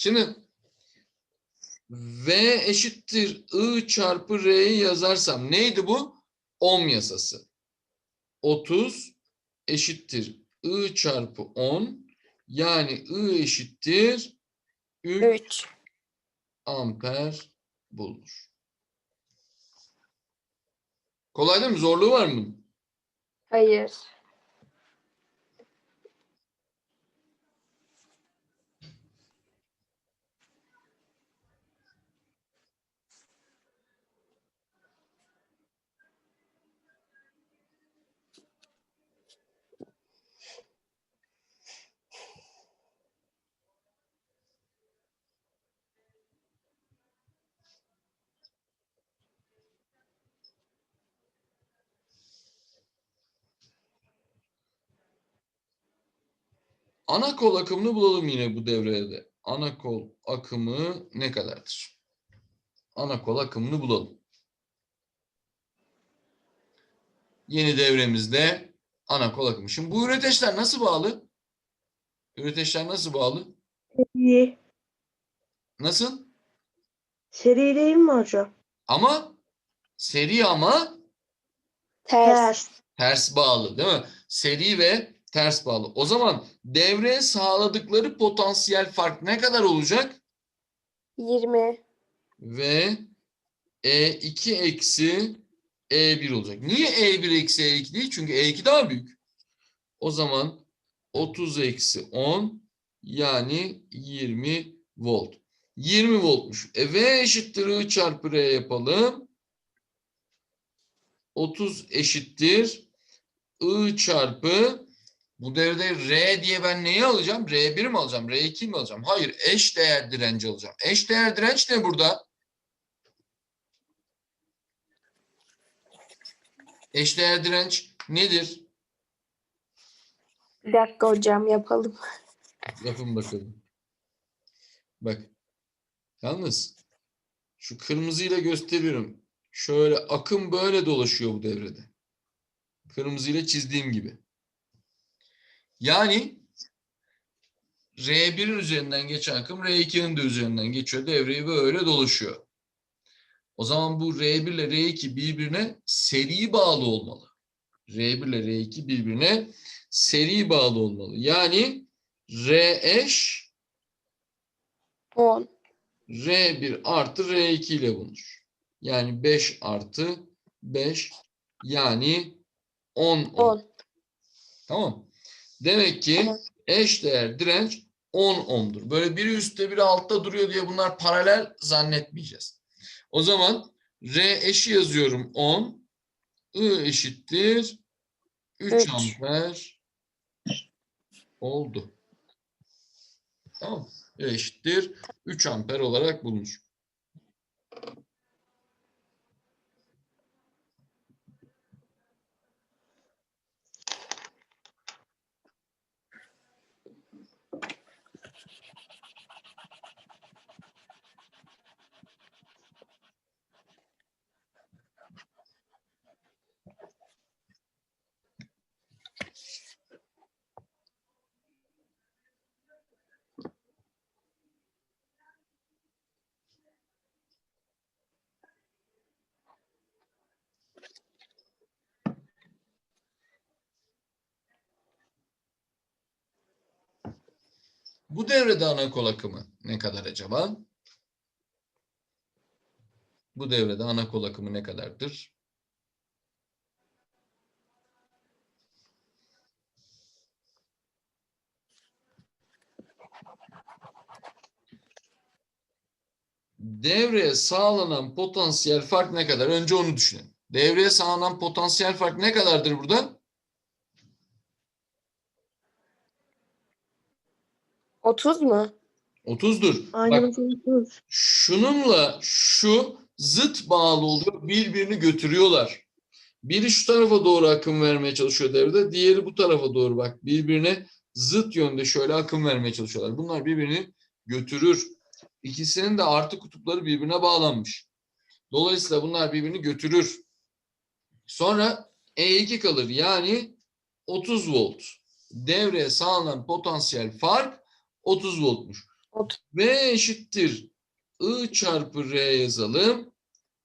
Şimdi V eşittir I çarpı R'yi yazarsam neydi bu? Ohm yasası. 30 eşittir I çarpı 10 yani I eşittir 3 3. amper bulunur. Kolay değil mi? Zorluğu var mı? Hayır. Ana kol akımını bulalım yine bu devrede. Ana kol akımı ne kadardır? Ana kol akımını bulalım. Yeni devremizde ana kol akımı. Şimdi bu üreteçler nasıl bağlı? Üreteçler nasıl bağlı? İyi. Nasıl? Seri değil mi hocam? Ama seri ama. Ters. ters bağlı değil mi? Seri ve ters bağlı. O zaman devreye sağladıkları potansiyel fark ne kadar olacak? 20. ve E2 eksi E1 olacak. Niye E1 eksi E2 değil? Çünkü E2 daha büyük. O zaman 30 eksi 10 yani 20 volt. 20 voltmuş. E V eşittir I çarpı R yapalım. 30 eşittir I çarpı bu devrede R diye ben neyi alacağım? R1 mi alacağım? R2 mi alacağım? Hayır. Eş değer direnci alacağım. Eş değer direnç ne burada? Eş değer direnç nedir? Bir dakika hocam yapalım. Yapın bakalım. Bak. Yalnız şu kırmızıyla gösteriyorum. Şöyle akım böyle dolaşıyor bu devrede. Kırmızıyla çizdiğim gibi. Yani R1'in üzerinden geçen akım R2'nin de üzerinden geçiyor. Devreyi böyle dolaşıyor. O zaman bu R1 ile R2 birbirine seri bağlı olmalı. R1 ile R2 birbirine seri bağlı olmalı. Yani R eş 10. R1 artı R2 ile bulunur. Yani 5 artı 5 yani 10 ohm. 10. Tamam. Demek ki eş değer direnç 10 ohm'dur. Böyle biri üstte biri altta duruyor diye bunlar paralel zannetmeyeceğiz. O zaman R eşi yazıyorum 10. I eşittir 3 Üç. amper oldu. Tamam. I eşittir 3 amper olarak bulunur. Bu devrede ana kol akımı ne kadar acaba? Bu devrede ana kol akımı ne kadardır? Devreye sağlanan potansiyel fark ne kadar? Önce onu düşünelim. Devreye sağlanan potansiyel fark ne kadardır burada? 30 mu? 30'dur. Aynen Bak, hocam. şununla şu zıt bağlı oluyor. Birbirini götürüyorlar. Biri şu tarafa doğru akım vermeye çalışıyor devrede. Diğeri bu tarafa doğru bak. Birbirine zıt yönde şöyle akım vermeye çalışıyorlar. Bunlar birbirini götürür. İkisinin de artı kutupları birbirine bağlanmış. Dolayısıyla bunlar birbirini götürür. Sonra E2 kalır. Yani 30 volt. Devreye sağlanan potansiyel fark 30 voltmuş. Otuz. V eşittir I çarpı R yazalım.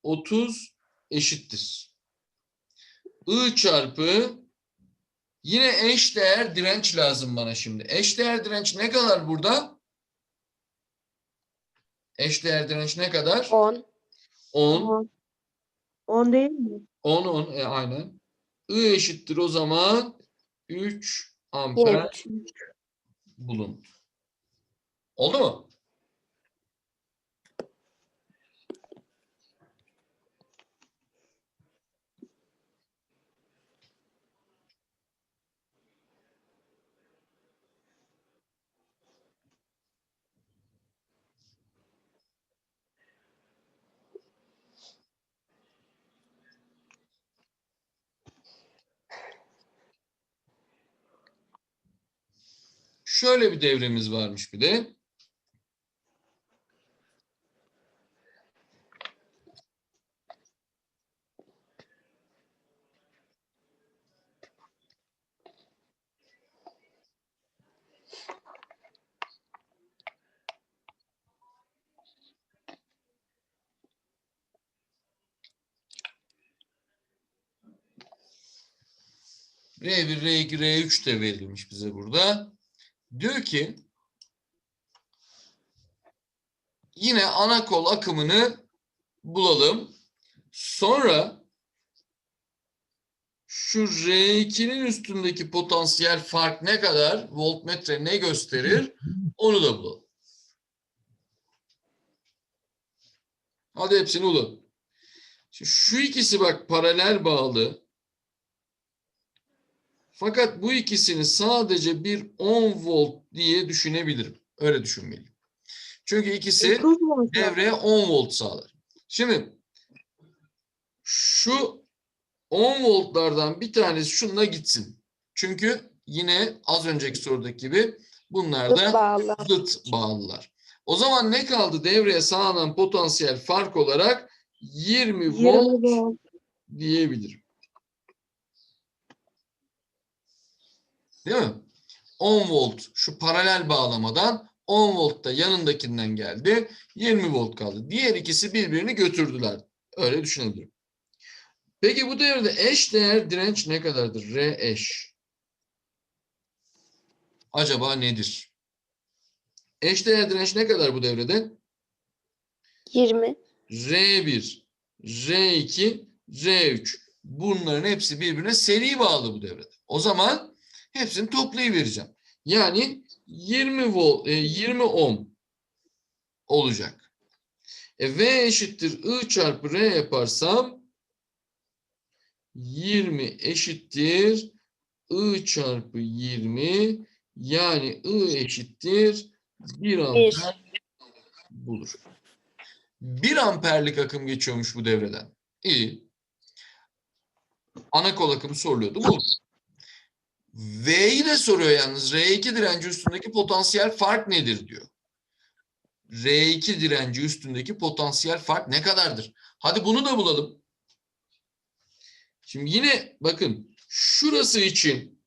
30 eşittir. I çarpı yine eş değer direnç lazım bana şimdi. Eş değer direnç ne kadar burada? Eş değer direnç ne kadar? On. 10. 10. 10 değil mi? 10 10 e, aynen. I eşittir o zaman 3 Yine amper üç. bulundu. Oldu mu? Şöyle bir devremiz varmış bir de. R1, R2, R3 de verilmiş bize burada. Diyor ki yine ana kol akımını bulalım. Sonra şu R2'nin üstündeki potansiyel fark ne kadar? Voltmetre ne gösterir? Onu da bulalım. Hadi hepsini bulun. Şimdi şu ikisi bak paralel bağlı. Fakat bu ikisini sadece bir 10 volt diye düşünebilirim. Öyle düşünmeliyim. Çünkü ikisi 30 mu hocam? devreye 10 volt sağlar. Şimdi şu 10 voltlardan bir tanesi şununla gitsin. Çünkü yine az önceki sorudaki gibi bunlar Zıt da zıt bağlılar. O zaman ne kaldı? Devreye sağlanan potansiyel fark olarak 20 20 volt volt. diyebilirim. Değil mi? 10 volt şu paralel bağlamadan 10 volt da yanındakinden geldi. 20 volt kaldı. Diğer ikisi birbirini götürdüler. Öyle düşünebilirim. Peki bu devrede eş değer direnç ne kadardır? R eş. Acaba nedir? Eş değer direnç ne kadar bu devrede? 20. R1, R2, R3. Bunların hepsi birbirine seri bağlı bu devrede. O zaman hepsini toplayıvereceğim. Yani 20 volt, e, 20 ohm olacak. E, V eşittir I çarpı R yaparsam 20 eşittir I çarpı 20 yani I eşittir 1 amper bulur. 1 amperlik akım geçiyormuş bu devreden. İyi. Ana kol akımı soruluyordu. Bu. V'yi de soruyor yalnız. R2 direnci üstündeki potansiyel fark nedir diyor. R2 direnci üstündeki potansiyel fark ne kadardır? Hadi bunu da bulalım. Şimdi yine bakın şurası için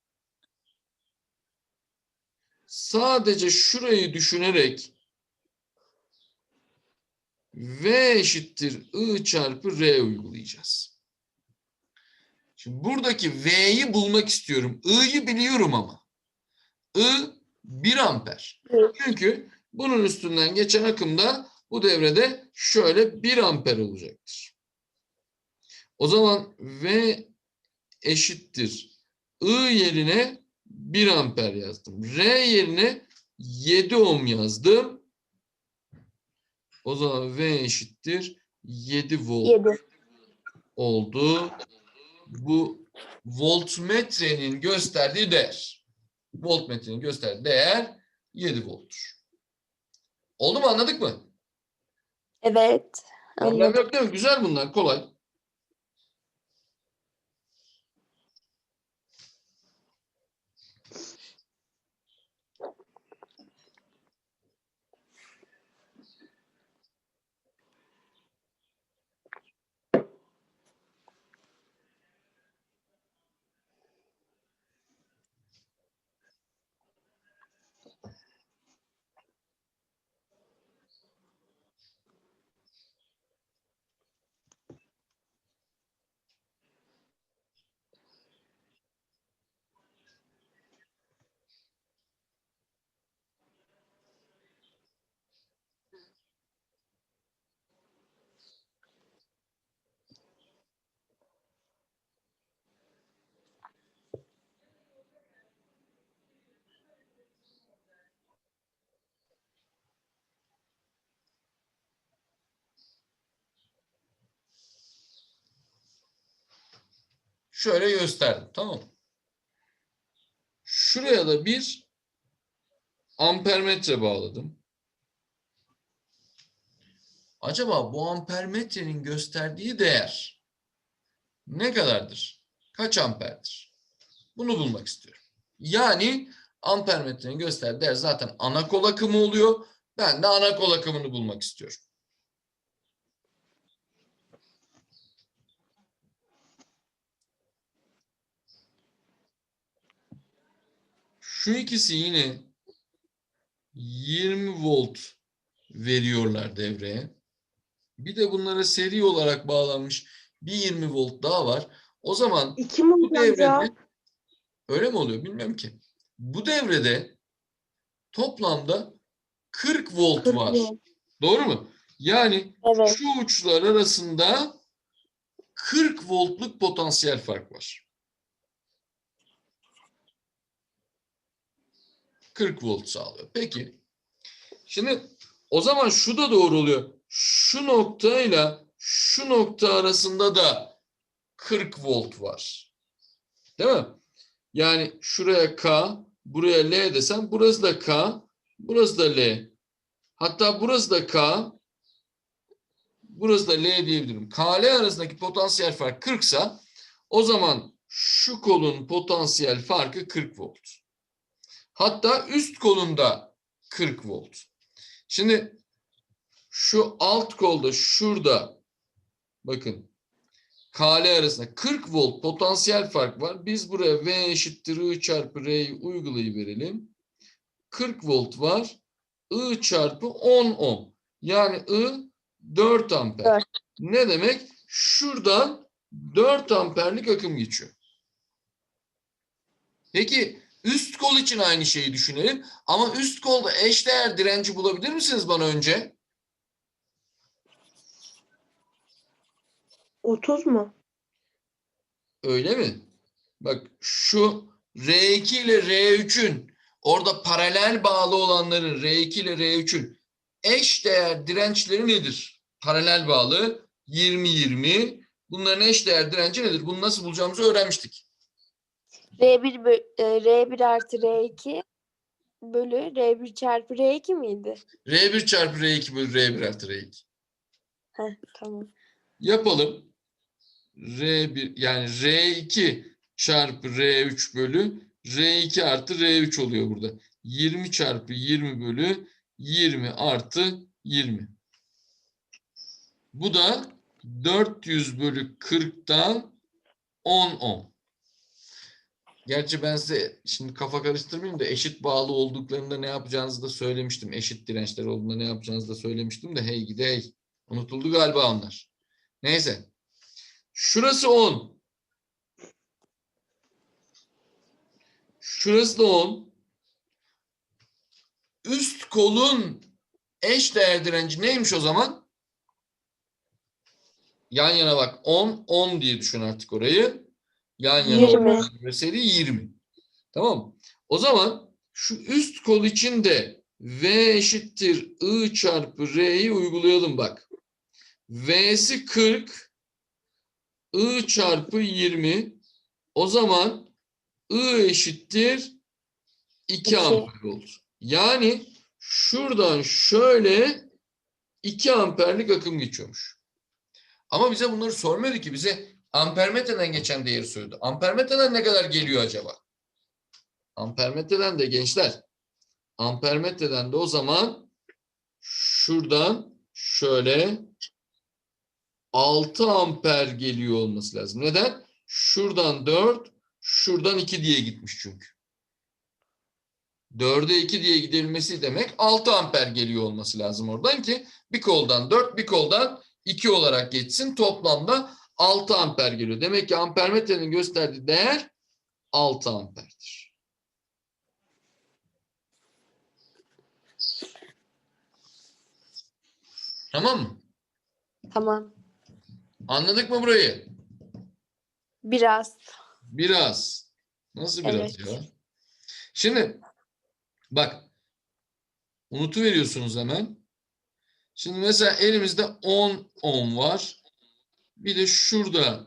sadece şurayı düşünerek V eşittir I çarpı R uygulayacağız. Şimdi buradaki V'yi bulmak istiyorum. I'yı biliyorum ama. I 1 amper. Evet. Çünkü bunun üstünden geçen akımda bu devrede şöyle 1 amper olacaktır. O zaman V eşittir. I yerine 1 amper yazdım. R yerine 7 ohm yazdım. O zaman V eşittir 7 volt 7. oldu. Bu voltmetrenin gösterdiği değer. Voltmetrenin gösterdiği değer 7 volttur. Oldu mu anladık mı? Evet. Problem Anladım. yok değil mi? Güzel bunlar kolay. Şöyle gösterdim. Tamam? Şuraya da bir ampermetre bağladım. Acaba bu ampermetrenin gösterdiği değer ne kadardır? Kaç amperdir? Bunu bulmak istiyorum. Yani ampermetrenin gösterdiği değer zaten ana kol akımı oluyor. Ben de ana kol akımını bulmak istiyorum. Şu ikisi yine 20 volt veriyorlar devreye. Bir de bunlara seri olarak bağlanmış bir 20 volt daha var. O zaman 2 mi bu devrede öyle mi oluyor bilmiyorum ki. Bu devrede toplamda 40 volt 40 var. volt. Doğru mu? Yani Evet. şu uçlar arasında 40 voltluk potansiyel fark var. 40 volt sağlıyor. Peki. Şimdi o zaman şu da doğru oluyor. Şu noktayla şu nokta arasında da 40 volt var. Değil mi? Yani şuraya K, buraya L desem burası da K, burası da L. Hatta burası da K, burası da L diyebilirim. KL arasındaki potansiyel fark 40 sa o zaman şu kolun potansiyel farkı 40 volt. Hatta üst kolunda 40 volt. Şimdi şu alt kolda şurada bakın KL arasında 40 volt potansiyel fark var. Biz buraya V eşittir I çarpı R'yi uygulayıverelim. 40 volt var. I çarpı 10 ohm. Yani I 4 amper. Dört. Ne demek? Şuradan 4 amperlik akım geçiyor. Peki üst kol için aynı şeyi düşünelim. Ama üst kolda eşdeğer direnci bulabilir misiniz bana önce? 30 mu? Öyle mi? Bak şu R2 ile R3'ün orada paralel bağlı olanların R2 ile R3'ün eş değer dirençleri nedir? Paralel bağlı 20-20. Bunların eş değer direnci nedir? Bunu nasıl bulacağımızı öğrenmiştik. R1, bö- e, R1 artı R2 bölü R1 çarpı R2 miydi? R1 çarpı R2 bölü R1 artı R2. Heh, tamam. Yapalım. R1 yani R2 çarpı R3 bölü R2 artı R3 oluyor burada. 20 çarpı 20 bölü 20 artı 20. Bu da 400 bölü 40'tan 10 ohm. Gerçi ben size şimdi kafa karıştırmayayım da eşit bağlı olduklarında ne yapacağınızı da söylemiştim. Eşit dirençler olduğunda ne yapacağınızı da söylemiştim de hey gidi hey. Unutuldu galiba onlar. Neyse. Şurası 10. Şurası da 10. Üst kolun eş değer direnci neymiş o zaman? Yan yana bak 10, 10 diye düşün artık orayı. Yan yana 20. olan seri 20. Tamam mı? O zaman şu üst kol için de V eşittir I çarpı R'yi uygulayalım bak. V'si 40. I çarpı 20. O zaman I eşittir 2 İki. amper olur. Yani şuradan şöyle 2 amperlik akım geçiyormuş. Ama bize bunları sormuyordu ki. Bize ampermetreden geçen değeri söyledi. Ampermetreden ne kadar geliyor acaba? Ampermetreden de gençler. Ampermetreden de o zaman şuradan şöyle 6 amper geliyor olması lazım. Neden? Şuradan 4, şuradan 2 diye gitmiş çünkü. 4'e 2 diye gidebilmesi demek 6 amper geliyor olması lazım oradan ki bir koldan 4, bir koldan 2 olarak geçsin. Toplamda 6 amper geliyor. Demek ki ampermetrenin gösterdiği değer 6 amperdir. Tamam mı? Tamam. Anladık mı burayı? Biraz. Biraz. Nasıl biraz Evet. ya? Şimdi bak unutuveriyorsunuz hemen. Şimdi mesela elimizde 10 ohm var. Bir de şurada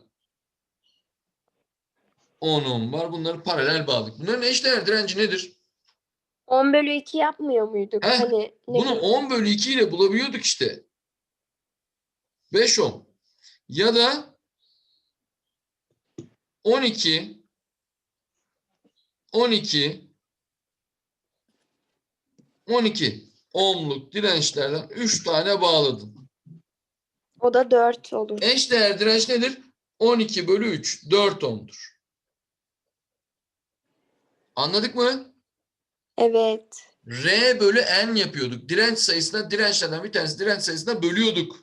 10 ohm var. Bunları paralel bağladık. Bunların eşdeğer direnci nedir? 10 bölü 2 yapmıyor muyduk? Heh, Hani ne Bunu bileyim, 10 bölü 2 ile bulabiliyorduk işte. 5 ohm. Ya da 12 12 12 ohmluk dirençlerden 3 tane bağladım. O da 4 olur. Eşdeğer direnç nedir? 12 bölü 3. 4 ohmdur. Anladık mı? Evet. R bölü N yapıyorduk. Direnç sayısına dirençlerden bir tanesi direnç sayısına bölüyorduk.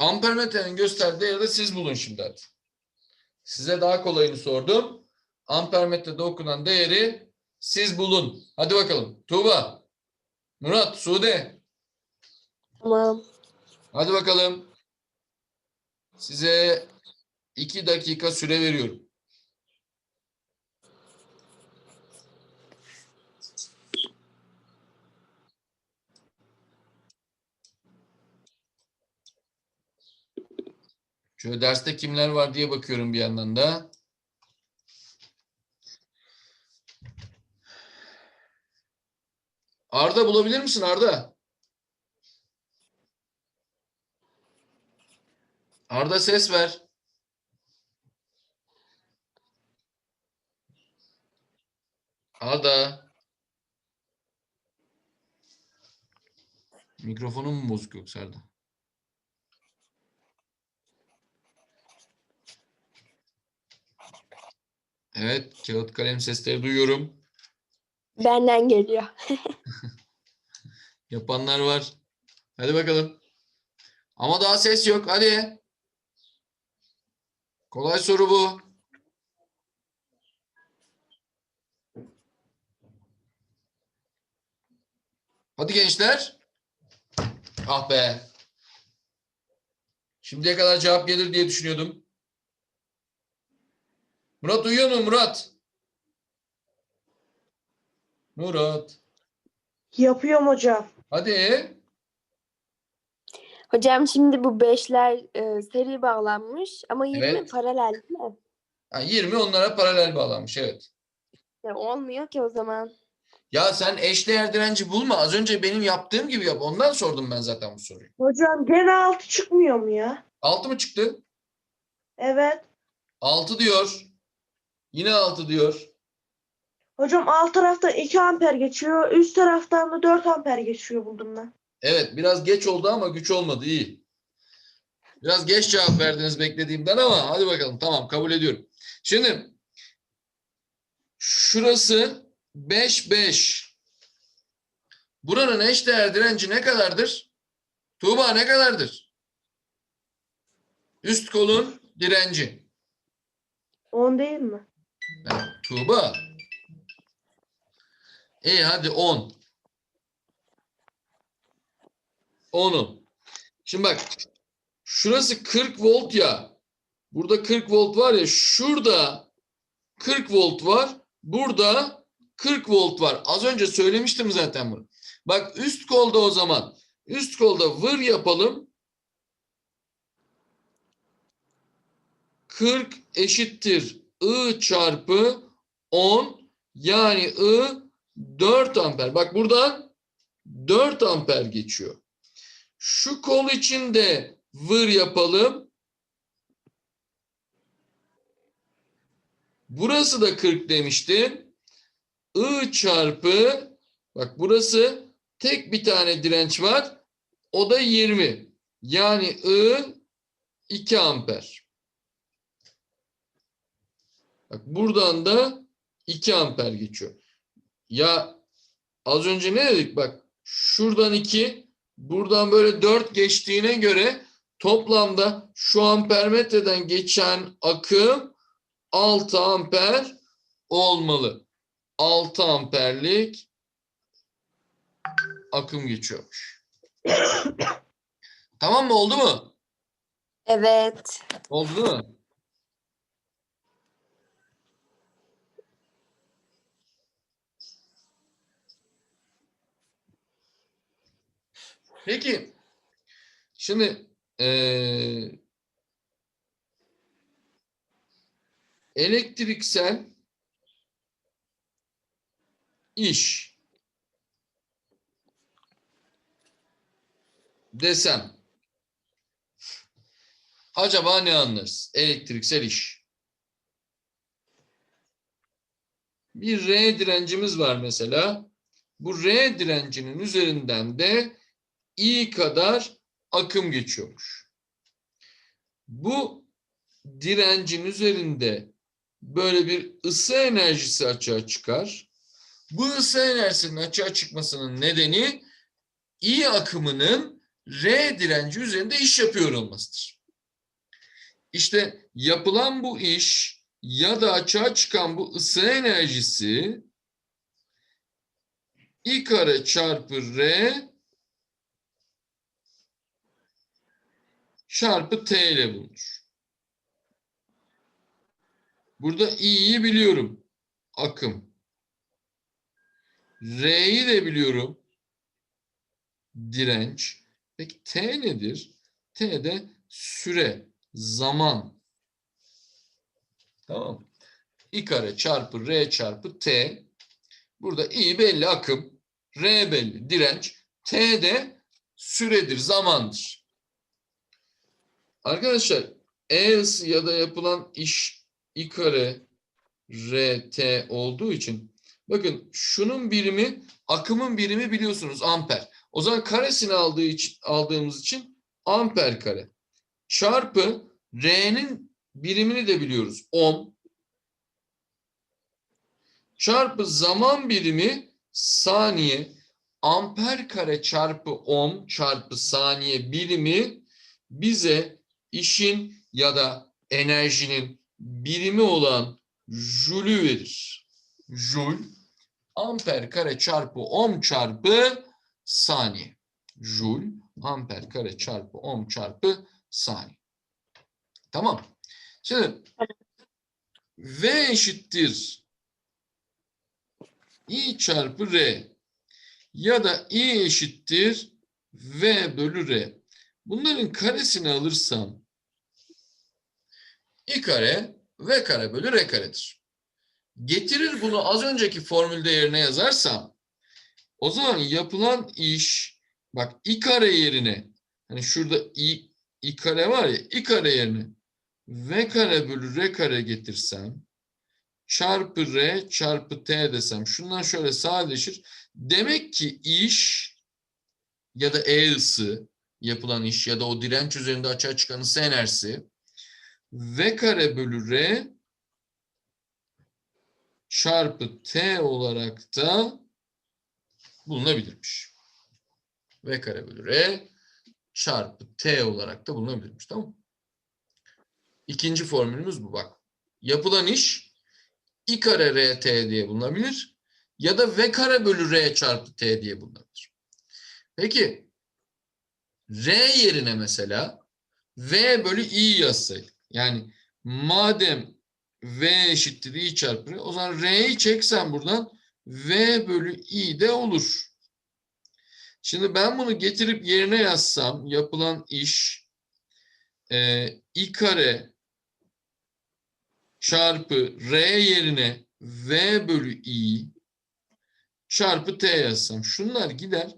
Ampermetrenin gösterdiği değeri de siz bulun şimdi hadi. Size daha kolayını sordum. Ampermetrede okunan değeri siz bulun. Hadi bakalım. Tuğba, Murat, Sude. Tamam. Hadi bakalım. Size iki dakika süre veriyorum. Şöyle derste kimler var diye bakıyorum bir yandan da. Arda bulabilir misin Arda? Arda ses ver. Arda. Mikrofonun mu bozuk yoksa Arda? Evet, kağıt kalem sesleri duyuyorum. Benden geliyor. Yapanlar var. Hadi bakalım. Ama daha ses yok. Hadi. Kolay soru bu. Hadi gençler. Ah be. Şimdiye kadar cevap gelir diye düşünüyordum. Murat uyuyor mu Murat? Murat. Yapıyorum hocam. Hadi. Hocam şimdi bu beşler e, seri bağlanmış ama 20 Evet. paralel değil mi? Ha, 20 onlara paralel bağlanmış. Evet. Ya olmuyor ki o zaman. Ya sen eşdeğer direnci bulma. Az önce benim yaptığım gibi yap. Ondan sordum ben zaten bu soruyu. Hocam gene altı çıkmıyor mu ya? 6 mı çıktı? Evet. 6 diyor. Yine 6 diyor. Hocam alt tarafta 2 amper geçiyor. Üst taraftan da 4 amper geçiyor buldum ben. Evet biraz geç oldu ama güç olmadı. iyi. Biraz geç cevap verdiniz beklediğimden ama hadi bakalım. Tamam kabul ediyorum. Şimdi şurası 5 5. Buranın eşdeğer direnci ne kadardır? Tuğba ne kadardır? Üst kolun direnci. 10 değil mi? Ha, Tuğba. İyi hadi 10. 10'u. Şimdi bak. Şurası 40 volt ya. Burada 40 volt var ya. Şurada 40 volt var. Burada 40 volt var. Az önce söylemiştim zaten bunu. Bak üst kolda o zaman. Üst kolda vır yapalım. 40 eşittir I çarpı 10 yani I 4 amper. Bak buradan 4 amper geçiyor. Şu kol için de vır yapalım. Burası da 40 demiştim. I çarpı bak burası tek bir tane direnç var. O da 20. Yani I 2 amper. Bak buradan da 2 amper geçiyor. Ya az önce ne dedik? Bak şuradan 2, buradan böyle 4 geçtiğine göre toplamda şu ampermetreden geçen akım 6 amper olmalı. 6 amperlik akım geçiyormuş. tamam mı? Oldu mu? Evet. Oldu değil Peki. Şimdi eee, elektriksel iş desem acaba ne anlarız? Elektriksel iş. Bir R direncimiz var mesela. Bu R direncinin üzerinden de I kadar akım geçiyormuş. Bu direncin üzerinde böyle bir ısı enerjisi açığa çıkar. Bu ısı enerjisinin açığa çıkmasının nedeni I akımının R direnci üzerinde iş yapıyor olmasıdır. İşte yapılan bu iş ya da açığa çıkan bu ısı enerjisi I kare çarpı R çarpı T ile bulunur. Burada I'yi biliyorum. Akım. R'yi de biliyorum. Direnç. Peki T nedir? T de süre, zaman. Tamam. I kare çarpı R çarpı T. Burada I belli akım. R belli direnç. T de süredir, zamandır. Arkadaşlar E ya da yapılan iş I kare R T olduğu için bakın şunun birimi akımın birimi biliyorsunuz amper. O zaman karesini aldığı için, aldığımız için amper kare. Çarpı R'nin birimini de biliyoruz. Ohm. Çarpı zaman birimi saniye. Amper kare çarpı ohm çarpı saniye birimi bize işin ya da enerjinin birimi olan jülü verir. Jül amper kare çarpı ohm çarpı saniye. Jül amper kare çarpı ohm çarpı saniye. Tamam. Şimdi V eşittir I çarpı R ya da I eşittir V bölü R. Bunların karesini alırsam I kare V kare bölü R karedir. Getirir bunu az önceki formülde yerine yazarsam o zaman yapılan iş bak I kare yerine hani şurada I, I kare var ya I kare yerine V kare bölü R kare getirsem çarpı R çarpı T desem şundan şöyle sadeleşir. Demek ki iş ya da E ısı yapılan iş ya da o direnç üzerinde açığa çıkan ısı enerjisi V kare bölü R çarpı T olarak da bulunabilirmiş. V kare bölü R çarpı T olarak da bulunabilirmiş. Tamam? İkinci formülümüz bu bak. Yapılan iş I kare R T diye bulunabilir ya da V kare bölü R çarpı T diye bulunabilir. Peki R yerine mesela V bölü I yazsaydık. Yani madem V eşittir I çarpı R o zaman R'yi çeksen buradan V bölü I de olur. Şimdi ben bunu getirip yerine yazsam yapılan iş e, I kare çarpı R yerine V bölü I çarpı T yazsam şunlar gider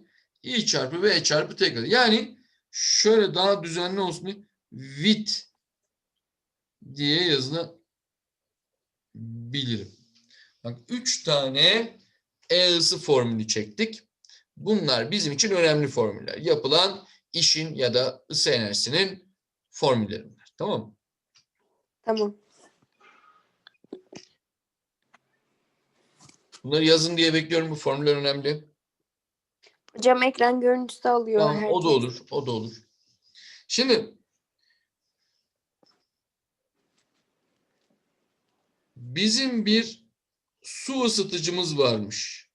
I çarpı V çarpı T kalır. Yani şöyle daha düzenli olsun diye VIT diye yazılabilirim. Bak üç tane E ısı formülü çektik. Bunlar bizim için önemli formüller. Yapılan işin ya da ısı enerjisinin formülleri bunlar. Tamam mı? Tamam. Bunları yazın diye bekliyorum. Bu formüller önemli. Hocam ekran görüntüsü alıyor Tamam, o da olur. O da olur. Şimdi Bizim bir su ısıtıcımız varmış.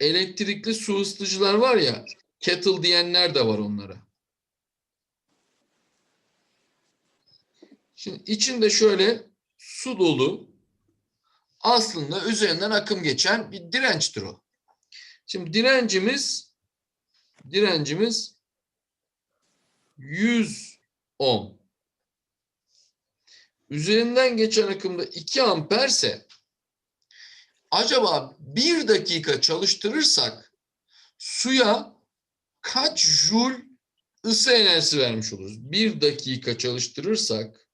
Elektrikli su ısıtıcılar var ya, kettle diyenler de var onlara. Şimdi içinde şöyle su dolu aslında üzerinden akım geçen bir dirençtir o. Şimdi direncimiz direncimiz 100 ohm. Üzerinden geçen akımda 2 amperse acaba bir dakika çalıştırırsak suya kaç joule ısı enerjisi vermiş oluruz? Bir dakika çalıştırırsak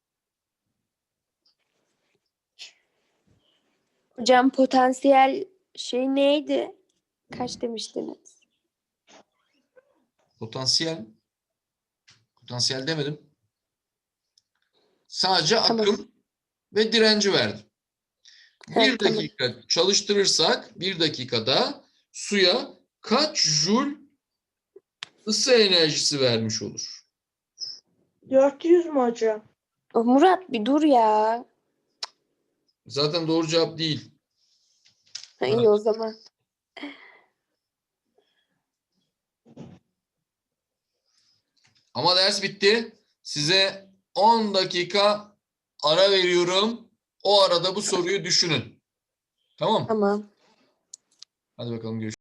Hocam potansiyel şey neydi? Kaç demiştiniz? Potansiyel. Potansiyel demedim. Sadece Tamam. akım ve direnci verdim. Ha, Bir tamam. dakika çalıştırırsak bir dakikada suya kaç joule ısı enerjisi vermiş olur? 400 mü hocam? Oh, Murat bir dur ya. Zaten doğru cevap değil. Ha, iyi o zaman. Ama ders bitti. Size 10 dakika ara veriyorum. O arada bu soruyu düşünün. Tamam. Tamam. Hadi bakalım görüşürüz.